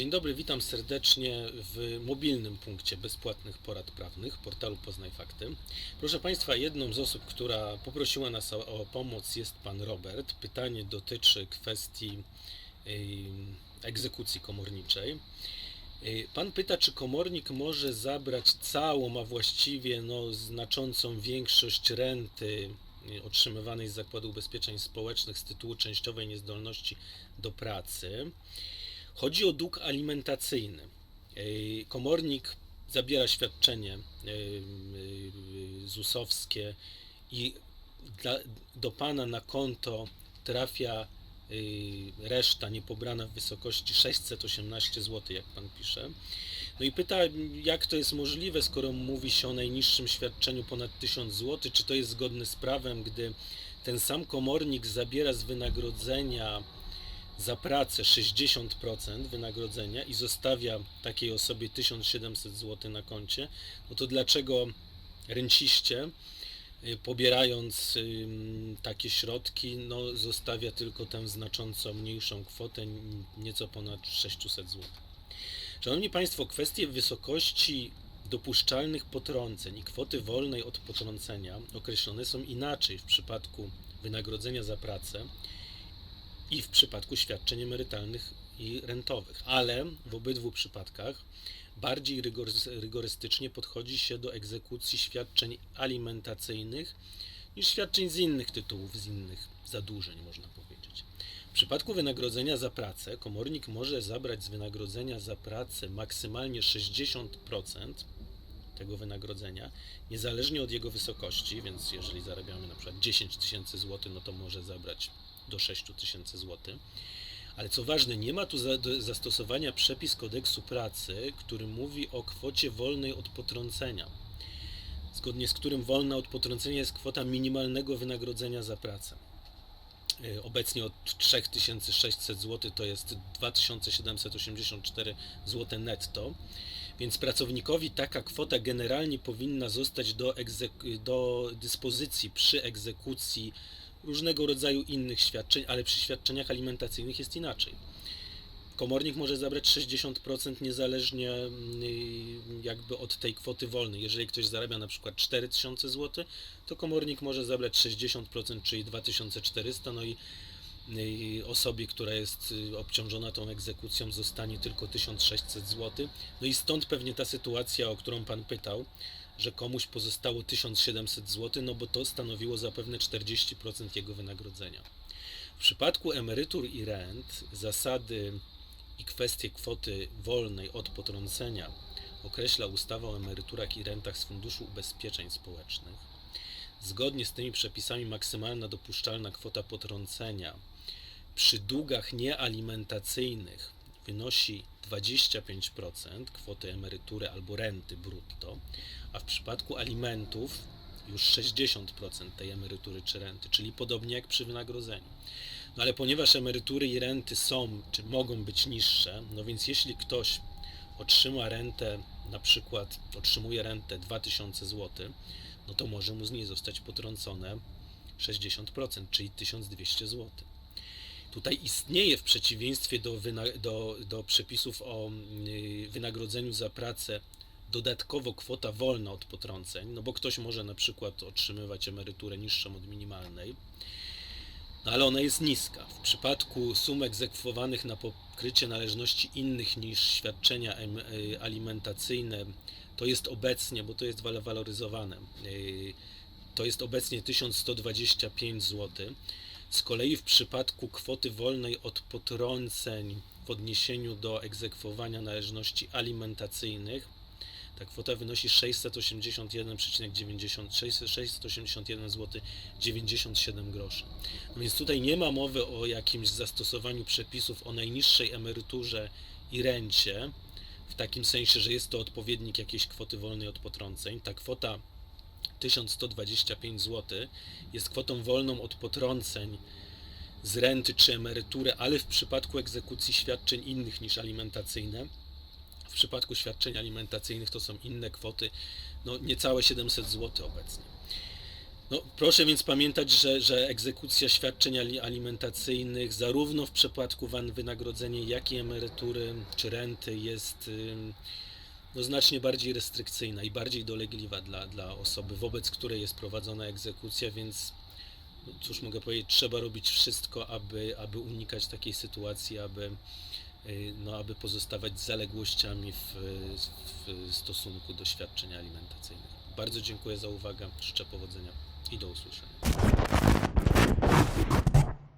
Dzień dobry, witam serdecznie w mobilnym punkcie bezpłatnych porad prawnych portalu Poznaj Fakty. Proszę Państwa, jedną z osób, która poprosiła nas o, pomoc jest Pan Robert. Pytanie dotyczy kwestii egzekucji komorniczej. Pan pyta, czy komornik może zabrać całą, a właściwie no, znaczącą większość renty otrzymywanej z Zakładu Ubezpieczeń Społecznych z tytułu częściowej niezdolności do pracy. Chodzi o dług alimentacyjny. Ej, Komornik zabiera świadczenie ej, ej, ZUS-owskie i do pana na konto trafia reszta niepobrana w wysokości 618 zł, jak pan pisze. No i pyta, jak to jest możliwe, skoro mówi się o najniższym świadczeniu ponad 1000 zł, czy to jest zgodne z prawem, gdy ten sam komornik zabiera z wynagrodzenia za pracę 60% wynagrodzenia i zostawia takiej osobie 1700 zł na koncie, no to dlaczego renciście, y, pobierając takie środki, no zostawia tylko tę znacząco mniejszą kwotę, nieco ponad 600 zł. Szanowni Państwo, kwestie wysokości dopuszczalnych potrąceń i kwoty wolnej od potrącenia określone są inaczej w przypadku wynagrodzenia za pracę i w przypadku świadczeń emerytalnych i rentowych, ale w obydwu przypadkach bardziej rygorys- rygorystycznie podchodzi się do egzekucji świadczeń alimentacyjnych niż świadczeń z innych tytułów, z innych zadłużeń, można powiedzieć. W przypadku wynagrodzenia za pracę komornik może zabrać z wynagrodzenia za pracę maksymalnie 60% tego wynagrodzenia, niezależnie od jego wysokości, więc jeżeli zarabiamy na przykład 10 tysięcy złotych, no to może zabrać do 6 tysięcy złotych. Ale co ważne, nie ma tu zastosowania przepis kodeksu pracy, który mówi o kwocie wolnej od potrącenia, zgodnie z którym wolna od potrącenia jest kwota minimalnego wynagrodzenia za pracę. Y, Obecnie od 3600 zł to jest 2784 zł netto, więc pracownikowi taka kwota generalnie powinna zostać do, do dyspozycji przy egzekucji różnego rodzaju innych świadczeń, ale przy świadczeniach alimentacyjnych jest inaczej. Komornik może zabrać 60% niezależnie mm, jakby od tej kwoty wolnej. Jeżeli ktoś zarabia na przykład 4000 zł, to komornik może zabrać 60%, czyli 2400, no i osobie, która jest y, obciążona tą egzekucją, zostanie tylko 1600 zł. No i stąd pewnie ta sytuacja, o którą Pan pytał, że komuś pozostało 1700 zł, no bo to stanowiło zapewne 40% jego wynagrodzenia. W przypadku emerytur i rent zasady i kwestie kwoty wolnej od potrącenia określa ustawa o emeryturach i rentach z Funduszu Ubezpieczeń Społecznych. Zgodnie z tymi przepisami maksymalna dopuszczalna kwota potrącenia przy długach niealimentacyjnych wynosi 25% kwoty emerytury albo renty brutto, a w przypadku alimentów już 60% tej emerytury czy renty, czyli podobnie jak przy wynagrodzeniu. No ale ponieważ emerytury i renty są, czy mogą być niższe, no więc jeśli ktoś otrzyma rentę, na przykład otrzymuje rentę 2000 zł, no to może mu z niej zostać potrącone 60%, czyli 1200 zł. Tutaj istnieje w przeciwieństwie do, do, do przepisów o y, wynagrodzeniu za pracę dodatkowo kwota wolna od potrąceń, no bo ktoś może na przykład otrzymywać emeryturę niższą od minimalnej, no ale ona jest niska. W przypadku sum egzekwowanych na pokrycie należności innych niż świadczenia y, alimentacyjne, to jest obecnie, bo to jest wal- waloryzowane, y, to jest obecnie 1125 zł. Z kolei w przypadku kwoty wolnej od potrąceń w odniesieniu do egzekwowania należności alimentacyjnych, ta kwota wynosi 681,90 681 zł 97 groszy. No więc tutaj nie ma mowy o jakimś zastosowaniu przepisów o najniższej emeryturze i rencie, w takim sensie, że jest to odpowiednik jakiejś kwoty wolnej od potrąceń. Ta kwota 1125 zł jest kwotą wolną od potrąceń z renty czy emerytury, ale w przypadku egzekucji świadczeń innych niż alimentacyjne. W przypadku świadczeń alimentacyjnych to są inne kwoty, no niecałe 700 zł obecnie. No, proszę więc pamiętać, że, że egzekucja świadczeń ali- alimentacyjnych, zarówno w przypadku wynagrodzenia, jak i emerytury czy renty, jest no, znacznie bardziej restrykcyjna i bardziej dolegliwa dla, dla osoby, wobec której jest prowadzona egzekucja, więc no, cóż mogę powiedzieć, trzeba robić wszystko, aby, aby unikać takiej sytuacji, aby, y, no, aby pozostawać zaległościami w, w stosunku do świadczeń alimentacyjnych. Bardzo dziękuję za uwagę, życzę powodzenia i do usłyszenia.